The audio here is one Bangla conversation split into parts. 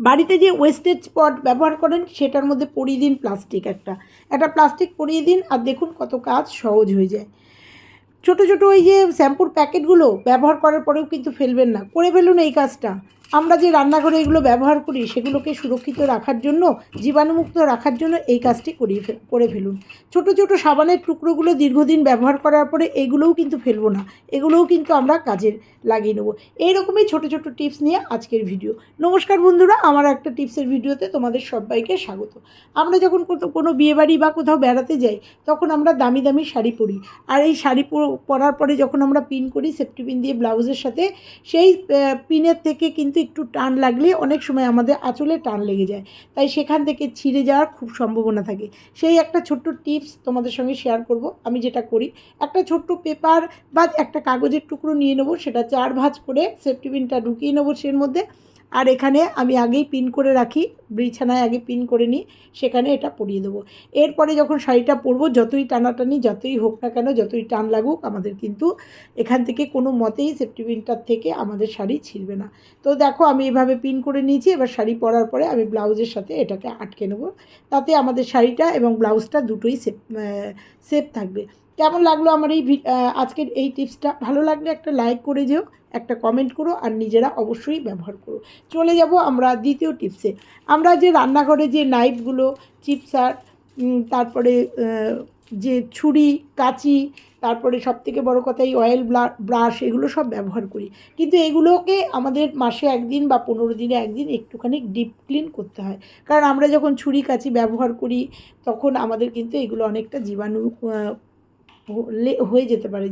বাড়িতে যে ওয়েস্টেজ স্পট ব্যবহার করেন, সেটার মধ্যে পরিয়ে দিন প্লাস্টিক একটা। একটা প্লাস্টিক পরিয়ে দিন আর দেখুন কত কাজ সহজ হয়ে যায়। ছোট ছোট ওই যে শ্যাম্পুর প্যাকেটগুলো ব্যবহার করার পরেও কিন্তু ফেলবেন না। করে ফেলুন এই কাজটা। আমরা যে রান্নাঘরে এগুলো ব্যবহার করি, সেগুলোকে সুরক্ষিত রাখার জন্য, জীবাণুমুক্ত রাখার জন্য এই কাজটি করিয়ে ফে- করে ফেলুন। ছোট ছোট সাবানের টুকরোগুলো দীর্ঘদিন ব্যবহার করার পরে এগুলোও কিন্তু ফেলব না। এগুলোও কিন্তু আমরা কাজে লাগিয়ে নেব। এইরকমই ছোট ছোট টিপস নিয়ে আজকের ভিডিও। নমস্কার বন্ধুরা, আমার একটা টিপসের ভিডিওতে তোমাদের সবাইকে স্বাগত। আমরা যখন কোনো বিয়েবাড়ি বা কোথাও বেড়াতে যাই, তখন আমরা দামি দামি শাড়ি পরি। আর এই শাড়ি পরার পরে যখন আমরা পিন করি, সেফটি পিন দিয়ে ব্লাউজের সাথে, সেই পিনের থেকে কিন্তু একটু টান লাগলে অনেক সময় আমাদের আঁচলে টান লেগে যায়। তাই সেখান থেকে ছিঁড়ে যাওয়ার খুব সম্ভাবনা থাকে। সেই একটা ছোট্ট টিপস তোমাদের সঙ্গে শেয়ার করব। আমি যেটা করি, একটা ছোট্ট পেপার বা একটা কাগজের টুকরো নিয়ে নেব, সেটা চার ভাঁজ করে সেফটি পিনটা ঢুকিয়ে নেব সের মধ্যে। আর এখানে আমি আগেই পিন করে রাখি, বিছানায় আগে পিন করে নিই, সেখানে এটা পরিয়ে দেবো। এরপরে যখন শাড়িটা পরবো, যতই টানাটানি যতই হোক না কেন, যতই টান লাগুক, আমাদের কিন্তু এখান থেকে কোনো মতেই সেফটি পিনটার থেকে আমাদের শাড়ি ছিঁড়বে না। তো দেখো, আমি এভাবে পিন করে নিয়েছি, এবার শাড়ি পরার পরে আমি ব্লাউজের সাথে এটাকে আটকে নেব। তাতে আমাদের শাড়িটা এবং ব্লাউজটা দুটোই সেফ সেফ থাকবে। কেমন লাগল আমার এই আজকের এই টিপসটা? ভালো লাগলে একটা লাইক করে যেও, একটা কমেন্ট করো, আর নিজেরা অবশ্যই ব্যবহার করো। চলে যাব আমরা দ্বিতীয় টিপসে। আমরা যে রান্নাঘরে যে নাইফগুলো চিপসার তারপরে যে ছুরি, কাঁচি, তারপরে সব থেকে বড়ো কথা এই অয়েল ব্রাশ এগুলো সব ব্যবহার করি। কিন্তু এগুলোকে আমাদের মাসে একদিন বা পনেরো দিনে একদিন একটুখানি ডিপ ক্লিন করতে হয়। কারণ আমরা যখন ছুরি, কাঁচি ব্যবহার করি, তখন আমাদের কিন্তু এগুলো অনেকটা জীবাণু হয়ে যেতে পারে।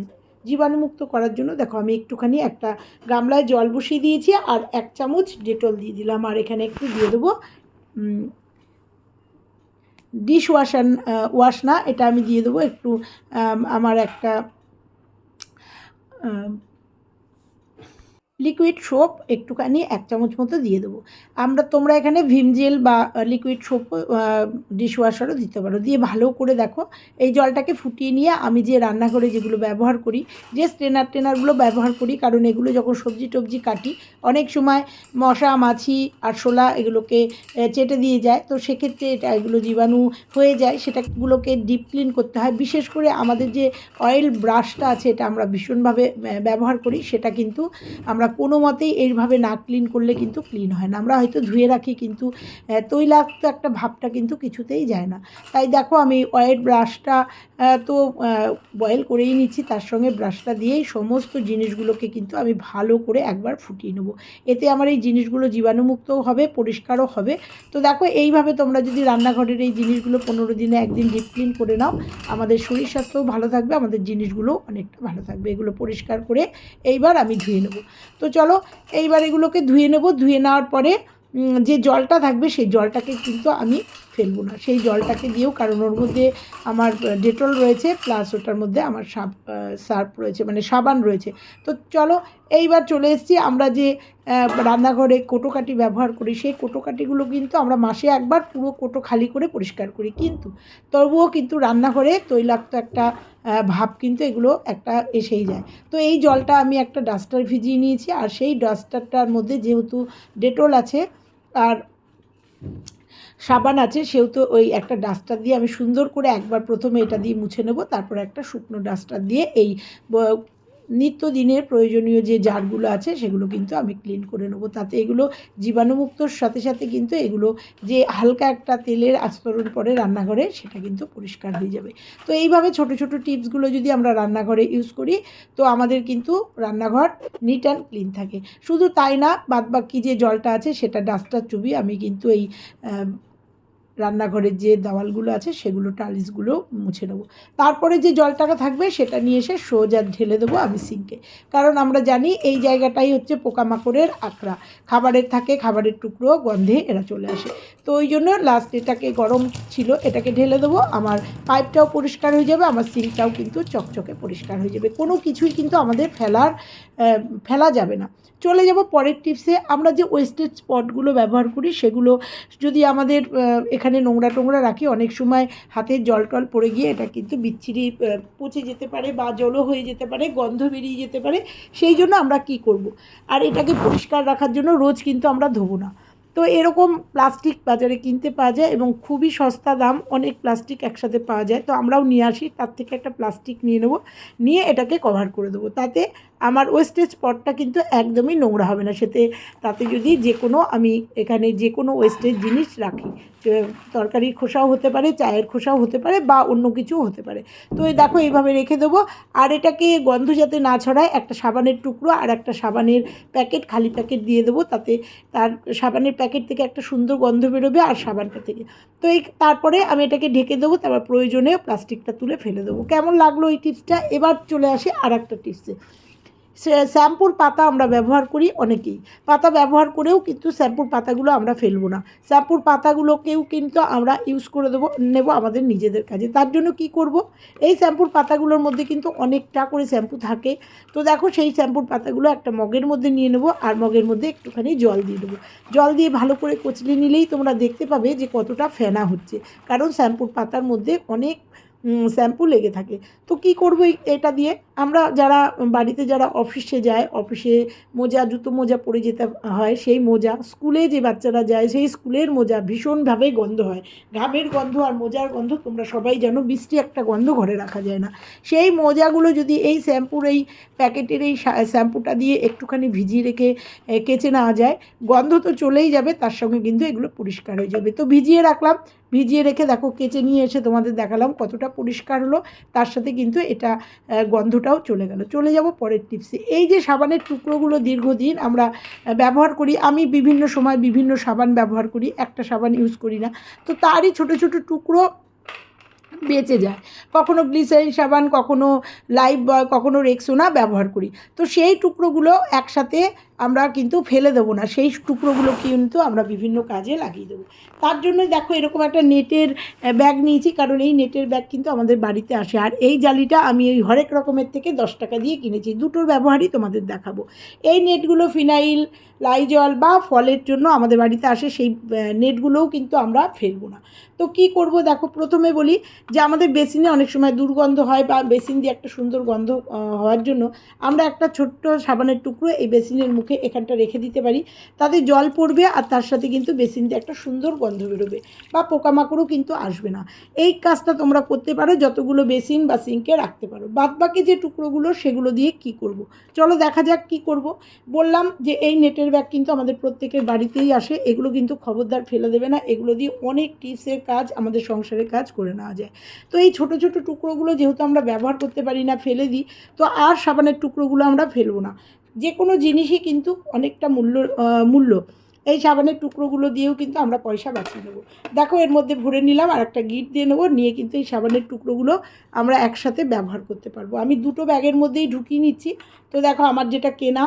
জীবাণুমুক্ত করার জন্য দেখো আমি একটুখানি একটা গামলায় জল বসিয়ে দিয়েছি আর এক চামচ ডেটল দিয়ে দিলাম। আর এখানে একটু দিয়ে দেবো ডিশ ওয়াশান ওয়াশ না, এটা আমি দিয়ে দেবো একটু আমার একটা লিকুইড সোপ একটুখানি এক চামচ মতো দিয়ে দেবো। আমরা তোমরা এখানে ভিম জেল বা লিকুইড সোপ ডিশওয়াশারও দিতে পারো। দিয়ে ভালো করে দেখো, এই জলটাকে ফুটিয়ে নিয়ে আমি যে রান্নাঘরে যেগুলো ব্যবহার করি, যে স্ট্রেনার টেনারগুলো ব্যবহার করি, কারণ এগুলো যখন সবজি টবজি কাটি, অনেক সময় মশা, মাছি আরশোলা এগুলোকে চেটে দিয়ে যায়। তো সেক্ষেত্রে এটা এগুলো জীবাণু হয়ে যায়, সেটাগুলোকে ডিপ ক্লিন করতে হয়। বিশেষ করে আমাদের যে অয়েল ব্রাশটা আছে, এটা আমরা ভীষণভাবে ব্যবহার করি, সেটা কিন্তু আমরা কোনো মতেই এইভাবে না ক্লিন করলে কিন্তু ক্লিন হয় না। আমরা হয়তো ধুয়ে রাখি কিন্তু তৈলাক্ত একটা ভাবটা কিন্তু কিছুতেই যায় না। তাই দেখো আমি অয়েল ব্রাশটা তো বয়েল করেই নিচ্ছি, তার সঙ্গে ব্রাশটা দিয়েই সমস্ত জিনিসগুলোকে কিন্তু আমি ভালো করে একবার ফুটিয়ে নেব। এতে আমার এই জিনিসগুলো জীবাণুমুক্তও হবে, পরিষ্কারও হবে। তো দেখো এইভাবে তোমরা যদি রান্নাঘরের এই জিনিসগুলো পনেরো দিনে একদিন ডিপ ক্লিন করে নাও, আমাদের শরীর স্বাস্থ্যও ভালো থাকবে, আমাদের জিনিসগুলো অনেকটা ভালো থাকবে। এগুলো পরিষ্কার করে এইবার আমি ধুয়ে নেব। তো চলো এইবার এগুলোকে ধুয়ে নেব। ধুয়ে নেওয়ার পরে যে জলটা থাকবে সেই জলটাকে কিন্তু আমি ফেলব না। সেই জলটাকে দিয়েও, কারণ ওর মধ্যে আমার ডেটল রয়েছে, প্লাস ওটার মধ্যে আমার সাব সার্ফ রয়েছে মানে সাবান রয়েছে। তো চলো, এইবার চলে এসেছি। আমরা যে রান্নাঘরে কোটোকাটি ব্যবহার করি, সেই কোটোকাটিগুলো কিন্তু আমরা মাসে একবার পুরো কোটো খালি করে পরিষ্কার করি। কিন্তু তবুও কিন্তু রান্নাঘরে তৈলাক্ত একটা ভাব কিন্তু এগুলো একটা এসেই যায়। তো এই জলটা আমি একটা ডাস্টার ভিজিয়ে নিয়েছি, আর সেই ডাস্টারটার মধ্যে যেহেতু ডেটল আছে, আর সাবান আছে সেহেতু ওই একটা ডাস্টার দিয়ে আমি সুন্দর করে একবার প্রথমে এটা দিয়ে মুছে নেব, তারপর একটা শুকনো ডাস্টার দিয়ে এই নিত্যদিনের প্রয়োজনীয় যে জারগুলো আছে, সেগুলো কিন্তু আমি ক্লিন করে নেব। তাতে এগুলো জীবাণুমুক্তর সাথে সাথে কিন্তু এগুলো যে হালকা একটা তেলের আস্তরণ পরে রান্নাঘরে, সেটা কিন্তু পরিষ্কার হয়ে যাবে। তো এইভাবে ছোট ছোট টিপসগুলো যদি আমরা রান্নাঘরে ইউজ করি, তো আমাদের কিন্তু রান্নাঘর নিট অ্যান্ড ক্লিন থাকে। শুধু তাই না, বাদবাকি যে জলটা আছে, সেটা ডাস্টার চুবি আমি কিন্তু এই রান্নাঘরের যে দেওয়ালগুলো আছে সেগুলো টালিশগুলো মুছে নেব। তারপরে যে জলটাকা থাকবে সেটা নিয়ে এসে সোজা ঢেলে দেবো আমি সিঙ্কে। কারণ আমরা জানি এই জায়গাটাই হচ্ছে পোকামাকড়ের আখড়া। খাবারের থাকে, খাবারের টুকরো, গন্ধে এরা চলে আসে। তো ওই জন্য লাস্ট এটাকে গরম ছিল, এটাকে ঢেলে দেবো, আমার পাইপটাও পরিষ্কার হয়ে যাবে, আমার সিঙ্কটাও কিন্তু চকচকে পরিষ্কার হয়ে যাবে। কোনো কিছুই কিন্তু আমাদের ফেলার ফেলা যাবে না। চলে যাব পরের টিপসে আমরা যে ওয়েস্টেজ স্পটগুলো ব্যবহার করি, সেগুলো যদি আমাদের এখানে নোংরা টোংরা রাখি, অনেক সময় হাতের জল টল পড়ে গিয়ে এটা কিন্তু বিচ্ছিরি পচে যেতে পারে বা জলও হয়ে যেতে পারে, গন্ধ বেরিয়ে যেতে পারে। সেই জন্য আমরা কি করব। আর এটাকে পরিষ্কার রাখার জন্য রোজ কিন্তু আমরা ধোবো না। তো এরকম প্লাস্টিক বাজারে কিনতে পাওয়া যায় এবং খুবই সস্তা দাম অনেক প্লাস্টিক একসাথে পাওয়া যায়। তো আমরাও নিয়ে আসি, তার থেকে একটা প্লাস্টিক নিয়ে নেব, নিয়ে এটাকে কভার করে দেবো। তাতে আমার ওয়েস্টেজ পটটা কিন্তু একদমই নোংরা হবে না। সেতে তাতে যদি যে কোনো আমি এখানে যে কোনো ওয়েস্টেজ জিনিস রাখি তরকারির খোসাও হতে পারে, চায়ের খোসাও হতে পারে বা অন্য কিছুও হতে পারে। তো এই দেখো এইভাবে রেখে দেবো। আর এটাকে গন্ধ যাতে না ছড়ায়, একটা সাবানের টুকরো আর একটা সাবানের প্যাকেট, খালি প্যাকেট দিয়ে দেবো তাতে তার সাবানের প্যাকেট থেকে একটা সুন্দর গন্ধ বেরোবে আর সাবানটা থেকে। তো এই তারপরে আমি এটাকে ঢেকে দেবো, তারপর প্রয়োজনে প্লাস্টিকটা তুলে ফেলে দেবো। কেমন লাগল এই টিপসটা? এবার চলে আসে আর একটা টিপসে। শ্যাম্পুর পাতা আমরা ব্যবহার করি অনেকেই। পাতা ব্যবহার করেও কিন্তু শ্যাম্পুর পাতাগুলো আমরা ফেলব না। শ্যাম্পুর পাতাগুলোকেও কিন্তু আমরা ইউজ করে দেবো, নেব আমাদের নিজেদের কাজে। তার জন্য কি করব? এই শ্যাম্পুর পাতাগুলোর মধ্যে কিন্তু অনেকটা করে শ্যাম্পু থাকে। তো দেখো সেই শ্যাম্পুর পাতাগুলো একটা মগের মধ্যে নিয়ে নেব আর মগের মধ্যে একটুখানি জল দিয়ে দেবো। জল দিয়ে ভালো করে কচলে নিলেই তোমরা দেখতে পাবে যে কতটা ফেনা হচ্ছে। কারণ শ্যাম্পুর পাতার মধ্যে অনেক শ্যাম্পু লেগে থাকে। তো কি করব এটা দিয়ে? আমরা যারা বাড়িতে যারা অফিসে যায় অফিসে মোজা, জুতো মোজা পরে যেতে হয়, সেই মোজা, স্কুলে যে বাচ্চারা যায়, সেই স্কুলের মোজা ভীষণভাবে গন্ধ হয়। ঘামের গন্ধ আর মোজার গন্ধ তোমরা সবাই জানো বৃষ্টি একটা গন্ধ ঘরে রাখা যায় না। সেই মোজাগুলো যদি এই শ্যাম্পুর এই প্যাকেটের এই শ্যাম্পুটা দিয়ে একটুখানি ভিজিয়ে রেখে কেচে নেওয়া যায়, গন্ধ তো চলেই যাবে, তার সঙ্গে কিন্তু এগুলো পরিষ্কার হয়ে যাবে। তো ভিজিয়ে রাখলাম ভিজিয়ে রেখে দেখো কেচে নিয়ে এসে তোমাদের দেখালাম কতটা পরিষ্কার হলো। তার সাথে কিন্তু এটা গন্ধটাও চলে গেল। চলে যাব পরের টিপসে। এই যে সাবানের টুকরোগুলো দীর্ঘদিন আমরা ব্যবহার করি, আমি বিভিন্ন সময় বিভিন্ন সাবান ব্যবহার করি, একটা সাবান ইউজ করি না। তো তারই ছোট ছোট টুকরো বেঁচে যায়। কখনো গ্লিসারিন সাবান, কখনো লাইফ বয় কখনো রেক্সোনা ব্যবহার করি। তো সেই টুকরোগুলো একসাথে আমরা কিন্তু ফেলে দেবো না। সেই টুকরোগুলো কিন্তু আমরা বিভিন্ন কাজে লাগিয়ে দেবো। তার জন্য দেখো এরকম একটা নেটের ব্যাগ নিয়েছি, কারণ এই নেটের ব্যাগ কিন্তু আমাদের বাড়িতে আসে। আর এই জালিটা আমি এই হরেক রকমের থেকে দশ টাকা দিয়ে কিনেছি। দুটোর ব্যবহারই তোমাদের দেখাবো। এই নেটগুলো ফিনাইল, লাইজল বা ফলের জন্য আমাদের বাড়িতে আসে, সেই নেটগুলোও কিন্তু আমরা ফেলব না। তো কি করব দেখো, প্রথমে বলি যে আমাদের বেসিনে অনেক সময় দুর্গন্ধ হয় বা বেসিন দিয়ে একটা সুন্দর গন্ধ হওয়ার জন্য আমরা একটা ছোট্ট সাবানের টুকরো এই বেসিনের মুখে এখানটা রেখে দিতে পারি। তাতে জল পড়বে আর তার সাথে কিন্তু বেসিন দিয়ে একটা সুন্দর গন্ধ বেরোবে বা পোকামাকড়ও কিন্তু আসবে না। এই কাজটা তোমরা করতে পারো, যতগুলো বেসিন বা সিঙ্কে রাখতে পারো। বাদ বাকি যে টুকরোগুলো, সেগুলো দিয়ে কি করব। চলো দেখা যাক কি করব। বললাম যে এই নেটের ব্যাগ কিন্তু আমাদের প্রত্যেকের বাড়িতেই আসে, এগুলো কিন্তু খবরদার ফেলে দেবে না, এগুলো দিয়ে অনেক টিপসের কাজ, আমাদের সংসারের কাজ করে নেওয়া যায়। তো এই ছোট ছোট টুকরোগুলো যেহেতু আমরা ব্যবহার করতে পারি না, ফেলে দিই, তো আর সাবানের টুকরোগুলো আমরা ফেলব না। যে কোনো জিনিসই কিন্তু অনেকটা মূল্য মূল্য। এই সাবানের টুকরোগুলো দিয়েও কিন্তু আমরা পয়সা বাঁচিয়ে নেব। দেখো, এর মধ্যে ভরে নিলাম আর একটা গিট দিয়ে নেব, নিয়ে কিন্তু এই সাবানের টুকরোগুলো আমরা একসাথে ব্যবহার করতে পারব। আমি দুটো ব্যাগের মধ্যেই ঢুকিয়ে নিচ্ছি। তো দেখো, আমার যেটা কেনা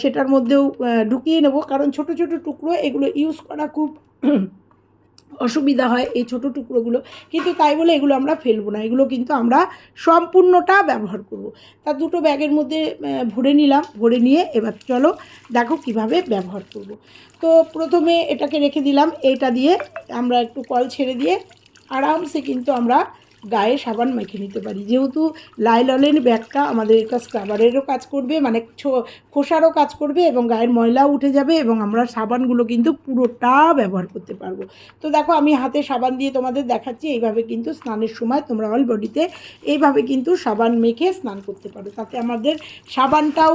সেটার মধ্যেও ঢুকিয়ে নেব। কারণ ছোট ছোট টুকরো, এগুলো ইউজ করা খুব অসুবিধা হয় এই ছোটো টুকরোগুলো কিন্তু তাই বলে এগুলো আমরা ফেলব না এগুলো কিন্তু আমরা সম্পূর্ণটা ব্যবহার করব। তা দুটো ব্যাগের মধ্যে ভরে নিলাম ভরে নিয়ে এবার চলো দেখো কীভাবে ব্যবহার করব। তো প্রথমে এটাকে রেখে দিলাম এটা দিয়ে আমরা একটু কল ছেড়ে দিয়ে আরামসে কিন্তু আমরা গায়ে সাবান মেখে নিতে পারি। যেহেতু লাইলনের ব্যাগটা আমাদের এটা স্ক্রাবারেরও কাজ করবে মানে খোসারও কাজ করবে এবং গায়ের ময়লাও উঠে যাবে এবং আমরা সাবানগুলো কিন্তু পুরোটা ব্যবহার করতে পারব। তো দেখো আমি হাতে সাবান দিয়ে তোমাদের দেখাচ্ছি, এইভাবে কিন্তু স্নানের সময় তোমরা অল বডিতে এইভাবে কিন্তু সাবান মেখে স্নান করতে পারো। তাতে আমাদের সাবানটাও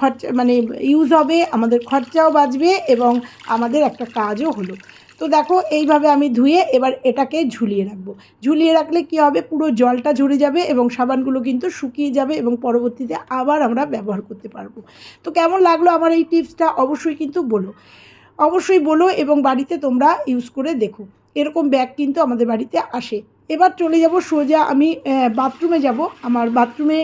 খরচা মানে ইউজ হবে, আমাদের খরচাও বাঁচবে এবং আমাদের একটা কাজও হলো। তো দেখো, এইভাবে আমি ধুয়ে এবার এটাকে ঝুলিয়ে রাখব। ঝুলিয়ে রাখলে কি হবে? পুরো জলটা ঝরে যাবে এবং সাবানগুলো কিন্তু শুকিয়ে যাবে এবং পরবর্তীতে আবার আমরা ব্যবহার করতে পারব। তো কেমন লাগল আমার এই টিপসটা অবশ্যই কিন্তু বলো। অবশ্যই বলো এবং বাড়িতে তোমরা ইউজ করে দেখো। এরকম ব্যাগ কিন্তু আমাদের বাড়িতে আসে। এবার চলে যাব সোজা, আমি বাথরুমে যাব। আমার বাথরুমে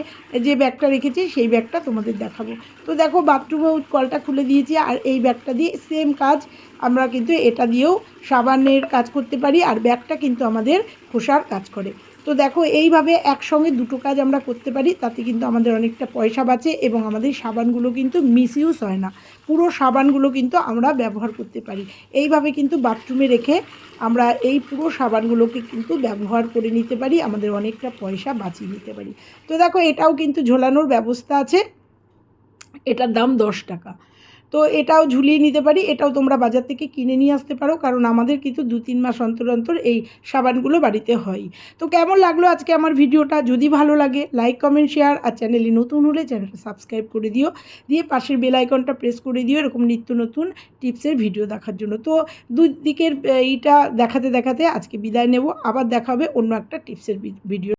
যে ব্যাগটা রেখেছি, সেই ব্যাগটা তোমাদের দেখাবো। তো দেখো বাথরুমে কলটা খুলে দিয়েছি, আর এই ব্যাগটা দিয়ে সেম কাজ, আমরা কিন্তু এটা দিয়েও সাবানের কাজ করতে পারি, আর ব্যাগটা কিন্তু আমাদের খোসার কাজ করে। তো দেখো, এইভাবে একসঙ্গে দুটো কাজ আমরা করতে পারি, তাতে কিন্তু আমাদের অনেকটা পয়সা বাঁচে এবং আমাদের সাবানগুলো কিন্তু মিসইউজ হয় না। পুরো সাবানগুলো কিন্তু আমরা ব্যবহার করতে পারি। এইভাবে কিন্তু বাথরুমে রেখে আমরা এই পুরো সাবানগুলোকে কিন্তু ব্যবহার করে নিতে পারি, আমাদের অনেকটা পয়সা বাঁচিয়ে নিতে পারি। তো দেখো, এটাও কিন্তু ঝোলানোর ব্যবস্থা আছে। এটার দাম দশ টাকা। তো এটাও ঝুলিয়ে নিতে পারি, এটাও তোমরা বাজার থেকে কিনে নিয়ে আসতে পারো, কারণ আমাদের কিন্তু দু তিন মাস অন্তর অন্তর এই সাবানগুলো বাড়িতে হয়। তো কেমন লাগল আজকে আমার ভিডিওটা? যদি ভালো লাগে লাইক কমেন্ট শেয়ার আর চ্যানেলে নতুন হলে চ্যানেলটা সাবস্ক্রাইব করে দিও। দিয়ে পাশের বেল আইকনটা প্রেস করে দিও, এরকম নিত্য নতুন টিপসের ভিডিও দেখার জন্য। তো দুই দিকের এইটা দেখাতে দেখাতে আজকে বিদায় নেব, আবার দেখা হবে অন্য একটা টিপসের ভিডিও